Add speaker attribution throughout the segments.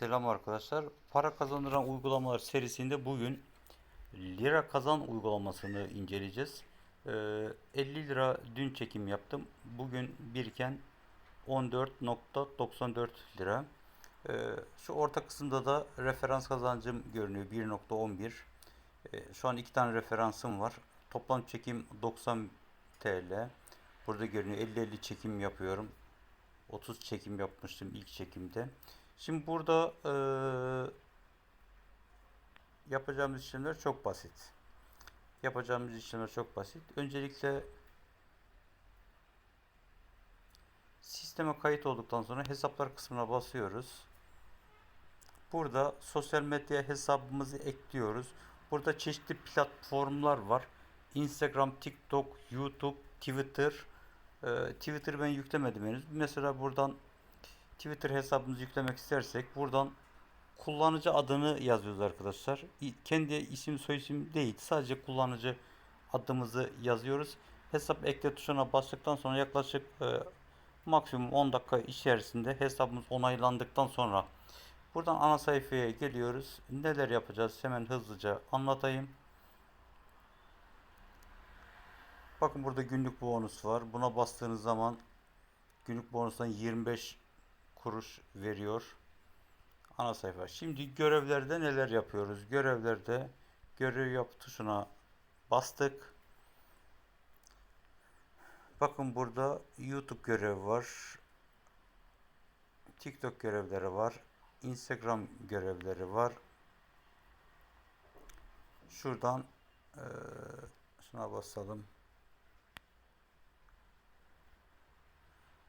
Speaker 1: Selam arkadaşlar. Para kazandıran uygulamalar serisinde bugün lira kazan uygulamasını inceleyeceğiz. Ee, 50 lira dün çekim yaptım. Bugün biriken 14.94 lira. Ee, şu orta kısımda da referans kazancım görünüyor 1.11. Ee, şu an iki tane referansım var. Toplam çekim 90 TL. Burada görünüyor 50-50 çekim yapıyorum. 30 çekim yapmıştım ilk çekimde. Şimdi burada eee, yapacağımız işlemler çok basit. Yapacağımız işlemler çok basit. Öncelikle sisteme kayıt olduktan sonra hesaplar kısmına basıyoruz. Burada sosyal medya hesabımızı ekliyoruz. Burada çeşitli platformlar var. Instagram, TikTok, YouTube, Twitter. Eee Twitter ben yüklemedim henüz. Mesela buradan Twitter hesabımızı yüklemek istersek buradan kullanıcı adını yazıyoruz arkadaşlar. Kendi isim soyisim değil. Sadece kullanıcı adımızı yazıyoruz. Hesap ekle tuşuna bastıktan sonra yaklaşık e, maksimum 10 dakika içerisinde hesabımız onaylandıktan sonra buradan ana sayfaya geliyoruz. Neler yapacağız hemen hızlıca anlatayım. Bakın burada günlük bonus var. Buna bastığınız zaman günlük bonustan 25 kuruş veriyor. Ana sayfa. Şimdi görevlerde neler yapıyoruz? Görevlerde görev yap tuşuna bastık. Bakın burada YouTube görevi var. TikTok görevleri var. Instagram görevleri var. Şuradan eee, şuna basalım.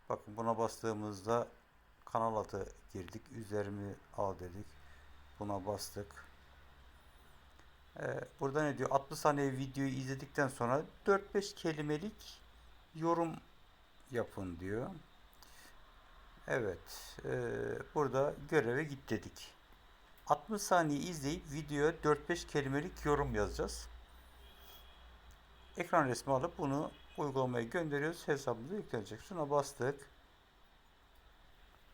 Speaker 1: Bakın buna bastığımızda kanal adı girdik. Üzerimi al dedik. Buna bastık. Ee, burada ne diyor? 60 saniye videoyu izledikten sonra 4-5 kelimelik yorum yapın diyor. Evet. ee, burada göreve git dedik. 60 saniye izleyip videoya 4-5 kelimelik yorum yazacağız. Ekran resmi alıp bunu uygulamaya gönderiyoruz. Hesabımıza yüklenecek. Şuna bastık.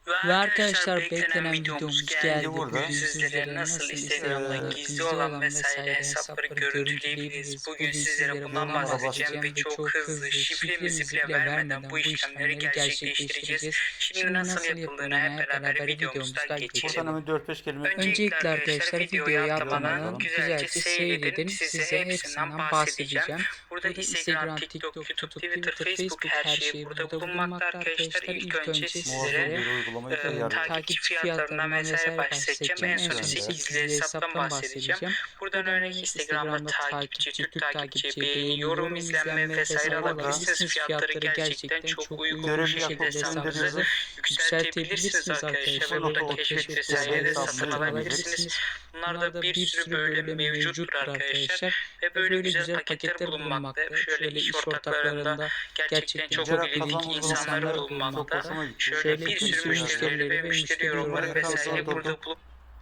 Speaker 2: Ve arkadaşlar beklenen videomuz geldi.
Speaker 1: Burada
Speaker 2: Bugün sizlere nasıl Instagram'da gizli olan vesaire hesapları görüntüleyebiliriz. Bugün sizlere bundan bahsedeceğim ve çok hızlı şifremizi bile vermeden bu işlemleri gerçekleştireceğiz. Şimdi nasıl yapıldığını hep beraber videomuzda geçelim.
Speaker 1: hemen 4-5 kelime
Speaker 2: Öncelikle arkadaşlar videoyu atmadan güzelce seyredin. Size hepsinden bahsedeceğim. Burada Instagram, TikTok, YouTube, Twitter, Facebook her şey burada bulunmakta arkadaşlar. İlk önce sizlere
Speaker 1: uygulamayı
Speaker 2: e,
Speaker 1: ayarladık.
Speaker 2: takip fiyatlarından vesaire bahsedeceğim. En son ise gizli hesaptan bahsedeceğim. Buradan örnek Instagram'da takipçi, Türk takipçi, beğeni, yorum, izlenme vesaire alabilirsiniz. Fiyatları gerçekten çok uygun bir şekilde hesabınızı yükseltebilirsiniz arkadaşlar. Burada keşfet vesaire de satın alabilirsiniz. Bunlarda bir sürü böyle mevcuttur arkadaşlar. Ve böyle güzel paketler bulunmakta. Şöyle iş ortaklarında gerçekten çok
Speaker 1: kazanma
Speaker 2: insanlar bulunmakta. Şöyle bir sürü müşterileri ve müşteri yorumları vesaire burada bulup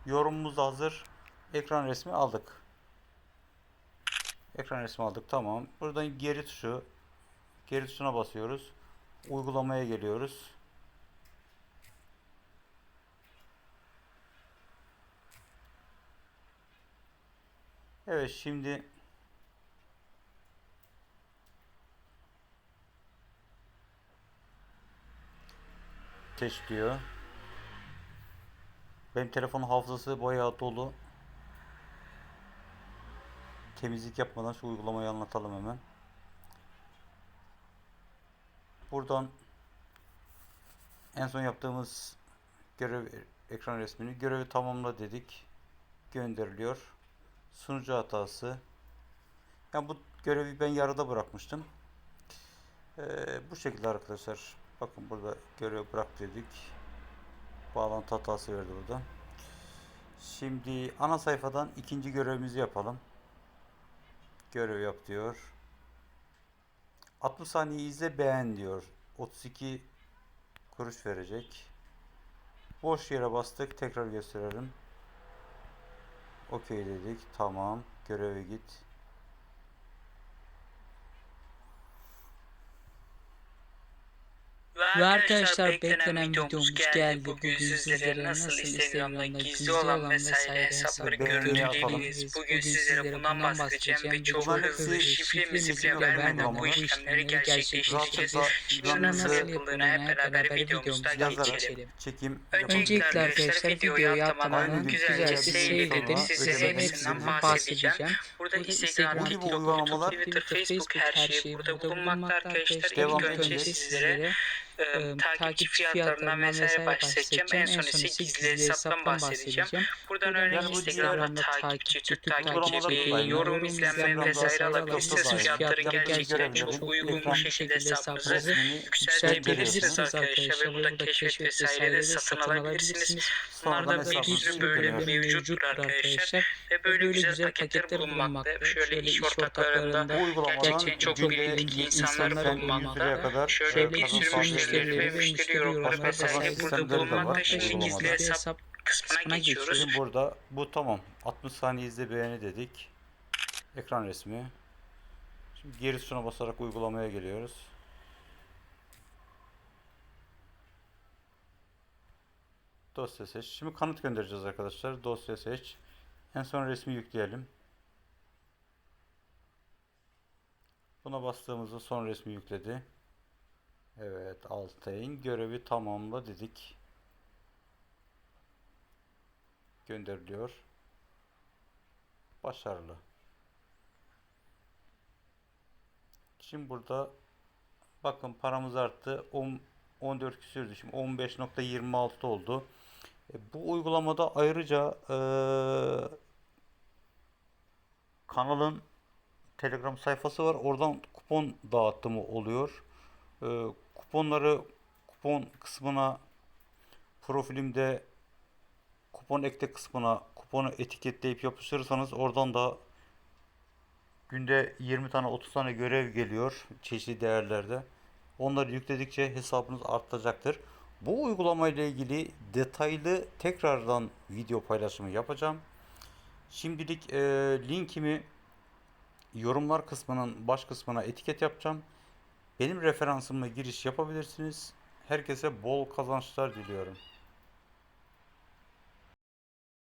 Speaker 1: Yorumumuz da hazır. Ekran resmi aldık. Ekran resmi aldık. Tamam. Buradan geri tuşu geri tuşuna basıyoruz. Uygulamaya geliyoruz. Evet şimdi Teş diyor. Benim telefonun hafızası bayağı dolu. Temizlik yapmadan şu uygulamayı anlatalım hemen. Buradan en son yaptığımız görev ekran resmini görevi tamamla dedik. Gönderiliyor. Sunucu hatası. Yani bu görevi ben yarıda bırakmıştım. Ee, bu şekilde arkadaşlar. Bakın burada görev bırak dedik. Bağlantı hatası verdi burada. Şimdi ana sayfadan ikinci görevimizi yapalım. Görev yap diyor. 60 saniye izle beğen diyor. 32 kuruş verecek. Boş yere bastık. Tekrar gösterelim. Okey dedik. Tamam. Göreve git.
Speaker 2: Ve arkadaşlar beklenen videomuz geldi. Bugün sizlere nasıl Instagram'da gizli olan vesaire hesapları görüntüleyebiliriz. Bugün sizlere bundan bahsedeceğim ve hızlı şifre misifle vermeden bu işlemleri gerçekleştireceğiz. Şimdi nasıl yapıldığını hep beraber videomuzda geçelim. Öncelikle arkadaşlar videoyu
Speaker 1: gün
Speaker 2: güzelce seyredin.
Speaker 1: sonra
Speaker 2: Size hepsinden bahsedeceğim.
Speaker 3: Burada Instagram, TikTok, YouTube, Twitter, Facebook her şey burada bulunmakta arkadaşlar. İlk önce sizlere e, takipçi fiyatlarından vesaire bahsedeceğim. En son ise gizli hesaptan bahsedeceğim. Buradan örneğin
Speaker 1: Yani
Speaker 3: Instagram'da takipçi, Türk takipçi, yorum, izlenme vesaire alabilirsiniz. Fiyatları gerçekten çok uygun bir şekilde hesabınızı
Speaker 2: yükseltebilirsiniz
Speaker 3: arkadaşlar. Ve burada keşfet vesaire de satın alabilirsiniz. Bunlarda bir sürü böyle mevcuttur arkadaşlar. Ve böyle güzel paketler bulunmakta. Şöyle iş ortaklarında gerçekten çok
Speaker 1: günde
Speaker 3: bilgili insanlar
Speaker 1: sen 100 liraya
Speaker 3: bulunmakta. Şöyle bir sürü
Speaker 1: sağlayabilir.
Speaker 3: Müşterileri ve müşteri yorumları vesaire burada bulunmakta. Şimdi gizli hesap kısmına geçiyoruz.
Speaker 1: Şimdi burada bu tamam. 60 saniye izle beğeni dedik. Ekran resmi. Şimdi geri tuşuna basarak uygulamaya geliyoruz. Dosya seç. Şimdi kanıt göndereceğiz arkadaşlar. Dosya seç. En son resmi yükleyelim. Buna bastığımızda son resmi yükledi. Evet, Altay'ın görevi tamamla dedik. Gönderiliyor. Başarılı. Şimdi burada bakın paramız arttı. 10 14 küsürdü. Şimdi 15.26 oldu. E, bu uygulamada ayrıca eee, kanalın Telegram sayfası var. Oradan kupon dağıtımı oluyor. Ee, kuponları kupon kısmına profilimde kupon ekle kısmına kuponu etiketleyip yapıştırırsanız oradan da günde 20 tane 30 tane görev geliyor çeşitli değerlerde. Onları yükledikçe hesabınız artacaktır. Bu uygulama ilgili detaylı tekrardan video paylaşımı yapacağım. Şimdilik e, linkimi yorumlar kısmının baş kısmına etiket yapacağım. Benim referansımla giriş yapabilirsiniz. Herkese bol kazançlar diliyorum.